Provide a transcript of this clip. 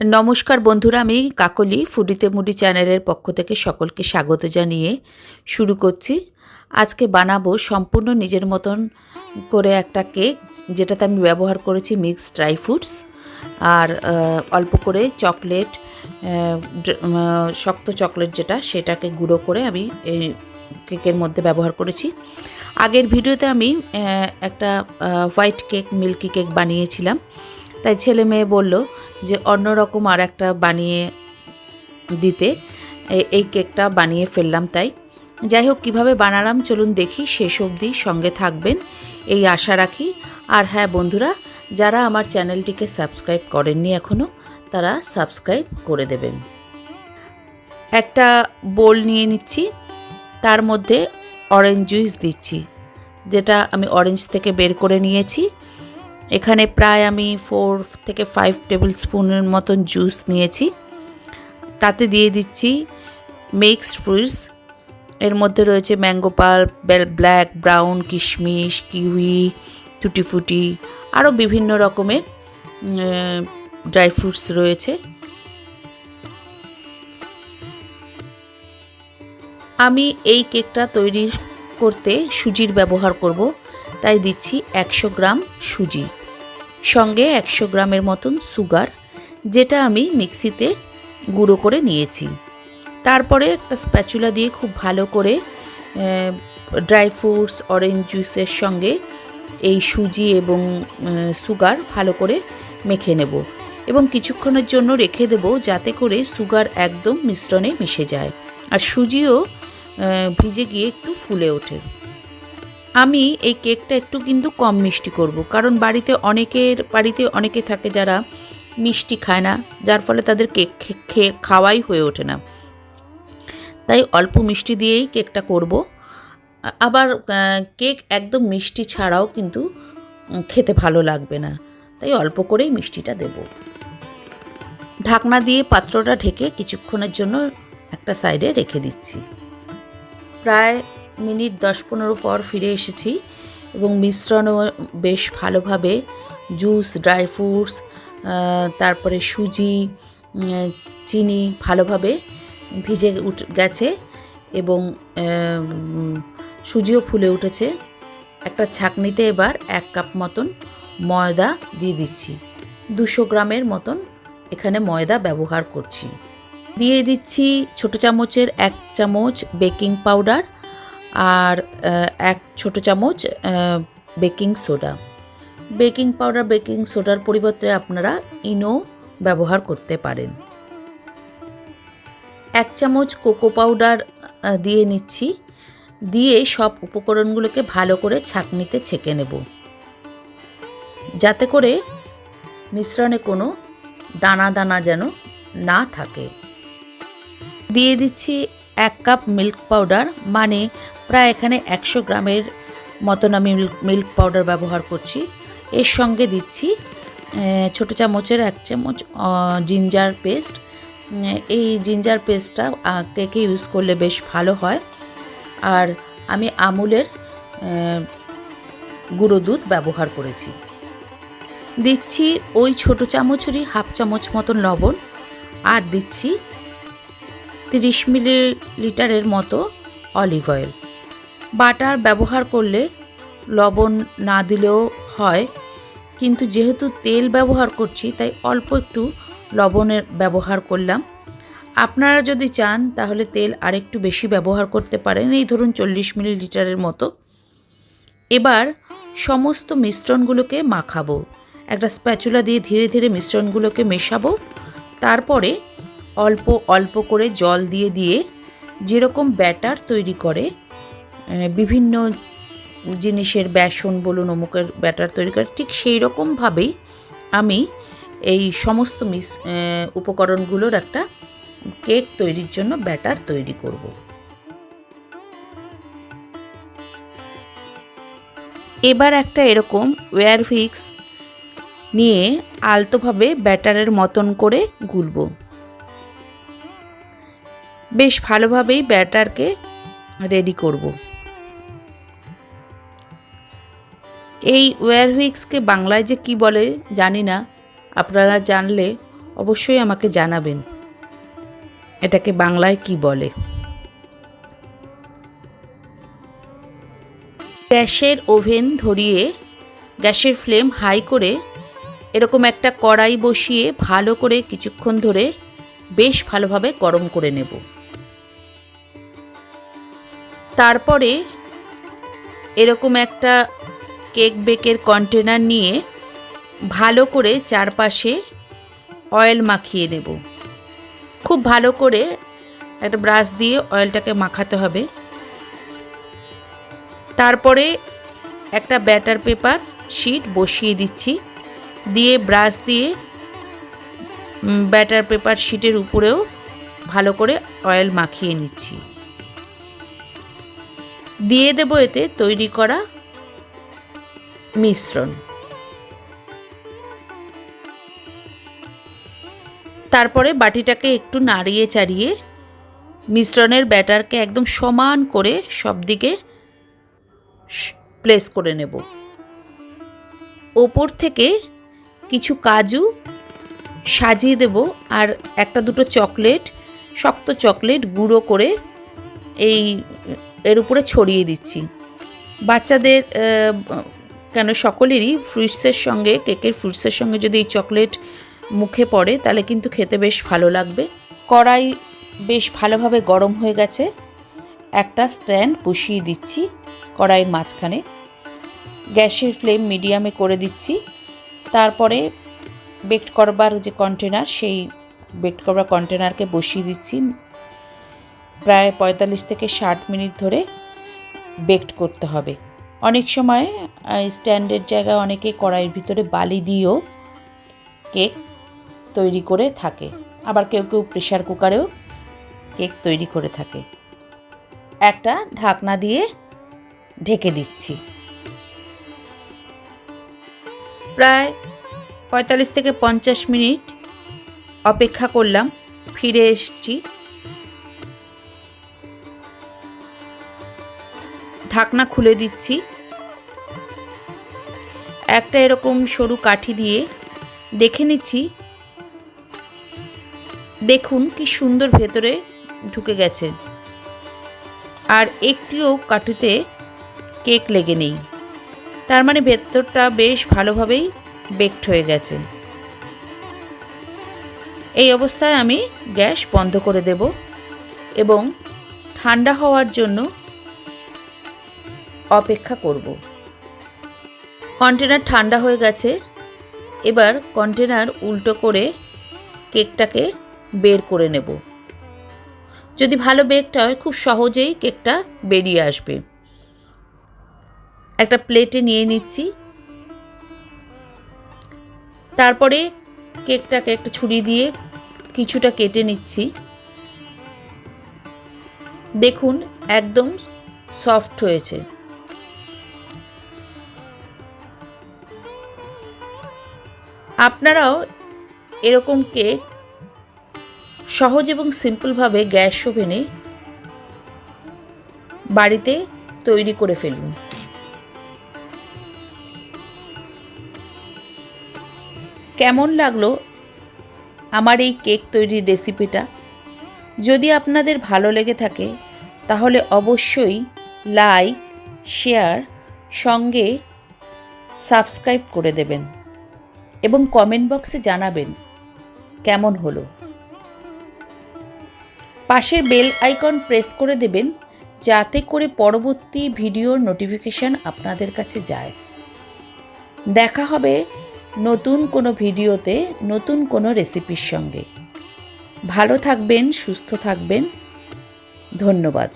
নমস্কার বন্ধুরা, আমি কাকলি ফুডিতে মুডি চ্যানেলের পক্ষ থেকে সকলকে স্বাগত জানিয়ে শুরু করছি। আজকে বানাবো সম্পূর্ণ নিজের মতন করে একটা কেক, যেটাতে আমি ব্যবহার করেছি মিক্স ড্রাই ফ্রুটস আর অল্প করে চকলেট শক্ত চকলেট যেটা, সেটাকে গুঁড়ো করে আমি এই কেকের মধ্যে ব্যবহার করেছি। আগের ভিডিওতে আমি একটা হোয়াইট কেক, মিল্কি কেক বানিয়েছিলাম। তাই ছেলে মেয়ে বলল যে অন্যরকম আর একটা বানিয়ে দিতে। এই কেকটা বানিয়ে ফেললাম তাই। যাই হোক, কীভাবে বানালাম চলুন দেখি, শেষ অবধি সঙ্গে থাকবেন, এই আশা রাখি। আর হ্যাঁ বন্ধুরা, যারা আমার চ্যানেলটিকে সাবস্ক্রাইব করেননি এখনও তারা সাবস্ক্রাইব করে দেবেন। একটা বোল নিয়ে নিচ্ছি, তার মধ্যে অরেঞ্জ জুইস দিচ্ছি, যেটা আমি অরেঞ্জ থেকে বের করে নিয়েছি। এখানে প্রায় আমি ফোর থেকে ফাইভ টেবিল স্পুনের মতন জুস নিয়েছি। তাতে দিয়ে দিচ্ছি মিক্সড ফ্রুটস এর মধ্যে রয়েছে ম্যাঙ্গো পাল্প ব্ল্যাক ব্রাউন কিশমিশ কিউই টুটি ফুটি আরও বিভিন্ন রকমের ড্রাই ফ্রুটস রয়েছে। আমি এই কেকটা তৈরি করতে সুজির ব্যবহার করব। তাই দিচ্ছি একশো গ্রাম সুজি। সঙ্গে একশো গ্রামের মতন সুগার, যেটা আমি মিক্সিতে গুঁড়ো করে নিয়েছি। তারপরে একটা স্প্যাচুলা দিয়ে খুব ভালো করে ড্রাই ফ্রুটস, অরেঞ্জ জুসের সঙ্গে এই সুজি এবং সুগার ভালো করে মেখে নেব। এবং কিছুক্ষণের জন্য রেখে দেব যাতে করে সুগার একদম মিশ্রণে মিশে যায়। আর সুজিও ভিজে গিয়ে একটু ফুলে ওঠে। আমি এই কেকটা একটু কিন্তু কম মিষ্টি করব, কারণ বাড়িতে অনেকের, বাড়িতে অনেকে থাকে যারা মিষ্টি খায় না, যার ফলে তাদের কেক খেয়ে খাওয়াই হয়ে ওঠে না। তাই অল্প মিষ্টি দিয়েই কেকটা করব। আবার কেক একদম মিষ্টি ছাড়াও কিন্তু খেতে ভালো লাগবে না, তাই অল্প করেই মিষ্টিটা দেব। ঢাকনা দিয়ে পাত্রটা ঢেকে কিছুক্ষণের জন্য একটা সাইডে রেখে দিচ্ছি। প্রায় মিনিট দশ পনেরো পর ফিরে এসেছি এবং মিশ্রণও বেশ ভালোভাবে জুস, ড্রাই ফ্রুটস তারপরে সুজি চিনি ভালোভাবে ভিজে উঠ, গেছে এবং সুজিও ফুলে উঠেছে। একটা ছাঁকনিতে এবার এক কাপ মতন ময়দা দিয়ে দিচ্ছি। দুশো গ্রামের মতন এখানে ময়দা ব্যবহার করছি। দিয়ে দিচ্ছি ছোট চামচের এক চামচ বেকিং পাউডার আর এক ছোট চামচ baking soda. Baking powder, baking সোডার পরিবর্তে আপনারা ইনো ব্যবহার করতে পারেন। এক চামচ কোকো পাউডার দিয়ে নিচ্ছি। দিয়ে সব উপকরণগুলোকে ভালো করে ছাঁকনিতে ছেঁকে নেব। যাতে করে মিশ্রণে কোনো দানা দানা যেন না থাকে। দিয়ে দিচ্ছি এক কাপ মিল্ক পাউডার মানে প্রায় এখানে একশো গ্রামের মতন আমি মিল্ক পাউডার ব্যবহার করছি। এর সঙ্গে দিচ্ছি ছোটো চামচের এক চামচ জিঞ্জার পেস্ট। এই জিঞ্জার পেস্টটা কেকে ইউজ করলে বেশ ভালো হয়। আর আমি আমুলের গুঁড়ো দুধ ব্যবহার করেছি। দিচ্ছি ওই ছোটো চামচেরই হাফ চামচ মতন লবণ, আর দিচ্ছি তিরিশ মিলিলিটারের মতো অলিভ অয়েল। বাটার ব্যবহার করলে লবণ না দিলেও হয়। কিন্তু যেহেতু তেল ব্যবহার করছি, তাই অল্প একটু লবণের ব্যবহার করলাম। আপনারা যদি চান, তাহলে তেল আরেকটু বেশি ব্যবহার করতে পারেন। এই ধরুন চল্লিশ মিলিলিটারের মতো। এবার সমস্ত মিশ্রণগুলোকে মাখাবো। একটা স্প্যাচুলা দিয়ে ধীরে ধীরে মিশ্রণগুলোকে মেশাবো। তারপরে অল্প অল্প করে জল দিয়ে দিয়ে যেরকম ব্যাটার তৈরি করে বিভিন্ন জিনিসের বেসন বলুন, অমুকের ব্যাটার তৈরি করে, ঠিক সেই রকমভাবেই আমি এই সমস্ত মিস উপকরণগুলোর একটা কেক তৈরির জন্য ব্যাটার তৈরি করব। এবার একটা এরকম ওয়্যার ফিক্স নিয়ে আলতোভাবে ব্যাটারের মতন করে গুলবো। বেশ ভালোভাবেই ব্যাটারকে রেডি করব। এই ওয়্যার হুইক্সকে বাংলায় যে কি বলে জানি না। আপনারা জানলে অবশ্যই আমাকে জানাবেন। এটাকে বাংলায় কি বলে? গ্যাসের ওভেন ধরিয়ে গ্যাসের ফ্লেম হাই করে এরকম একটা কড়াই বসিয়ে ভালো করে কিছুক্ষণ ধরে বেশ ভালোভাবে গরম করে নেব। তারপরে এরকম একটা কেক বেকের কন্টেনার নিয়ে ভালো করে চারপাশে অয়েল মাখিয়ে নেব। খুব ভালো করে একটা ব্রাশ দিয়ে অয়েলটাকে মাখাতে হবে। তারপরে একটা ব্যাটার পেপার শিট বসিয়ে দিচ্ছি। দিয়ে ব্রাশ দিয়ে ব্যাটার পেপার শিটের উপরেও ভালো করে অয়েল মাখিয়ে নিচ্ছি। দিয়ে দেব এতে তৈরি করা মিশ্রণ। তারপরে বাটিটাকে একটু নাড়িয়ে চাড়িয়ে মিশ্রণের ব্যাটারকে একদম সমান করে সব দিকে প্লেস করে নেব। ওপর থেকে কিছু কাজু সাজিয়ে দেব আর একটা দুটো চকলেট, শক্ত চকলেট গুঁড়ো করে এই এর উপরে ছড়িয়ে দিচ্ছি। বাচ্চাদের কেন সকলেরই ফ্রুটসের সঙ্গে কেকের ফ্রুটসের সঙ্গে যদি এই চকলেট মুখে পড়ে, তাহলে কিন্তু খেতে বেশ ভালো লাগবে। কড়াই বেশ ভালোভাবে গরম হয়ে গেছে। একটা স্ট্যান্ড বসিয়ে দিচ্ছি কড়াইয়ের মাঝখানে। গ্যাসের ফ্লেম মিডিয়ামে করে দিচ্ছি। তারপরে বেকড করবার যে কন্টেনার সেই বেকড করবার কন্টেনারকে বসিয়ে দিচ্ছি। প্রায় পঁয়তাল্লিশ থেকে ষাট মিনিট ধরে বেকড করতে হবে। অনেক সময় স্ট্যান্ডের জায়গায় অনেকে কড়াইয়ের ভিতরে বালি দিয়েও কেক তৈরি করে থাকে। আবার কেউ কেউ প্রেশার কুকারেও কেক তৈরি করে থাকে। একটা ঢাকনা দিয়ে ঢেকে দিচ্ছি। প্রায় পঁয়তাল্লিশ থেকে পঞ্চাশ মিনিট অপেক্ষা করলাম, ফিরে এসছি। ঢাকনা খুলে দিচ্ছি। একটা এরকম সরু কাঠি দিয়ে দেখে নিচ্ছি। দেখুন কি সুন্দর ভেতরে ঢুকে গেছে। আর একটিও কাঠিতে কেক লেগে নেই। তার মানে ভেতরটা বেশ ভালোভাবেই বেকড হয়ে গেছে। এই অবস্থায় আমি গ্যাস বন্ধ করে দেব এবং ঠান্ডা হওয়ার জন্য অপেক্ষা করব। কন্টেনার ঠান্ডা হয়ে গেছে। এবার কন্টেনার উল্টো করে কেকটাকে বের করে নেব। যদি ভালো বেকটা হয়, খুব সহজেই কেকটা বেরিয়ে আসবে। একটা প্লেটে নিয়ে নিচ্ছি। তারপরে কেকটাকে একটা ছুরি দিয়ে কিছুটা কেটে নিচ্ছি। দেখুন, একদম সফট হয়েছে। আপনারাও এরকম কেক সহজ এবং সিম্পলভাবে গ্যাস ওভেনে বাড়িতে তৈরি করে ফেলুন। কেমন লাগল আমার এই কেক তৈরির রেসিপিটা? যদি আপনাদের ভালো লেগে থাকে, তাহলে অবশ্যই লাইক, শেয়ার, সঙ্গে সাবস্ক্রাইব করে দেবেন। এবং কমেন্ট বক্সে জানাবেন, কেমন হলো? পাশের বেল আইকন প্রেস করে দেবেন, যাতে করে পরবর্তী ভিডিওর নোটিফিকেশান আপনাদের কাছে যায়। দেখা হবে নতুন কোনো ভিডিওতে, নতুন কোনো রেসিপির সঙ্গে। ভালো থাকবেন, সুস্থ থাকবেন। ধন্যবাদ।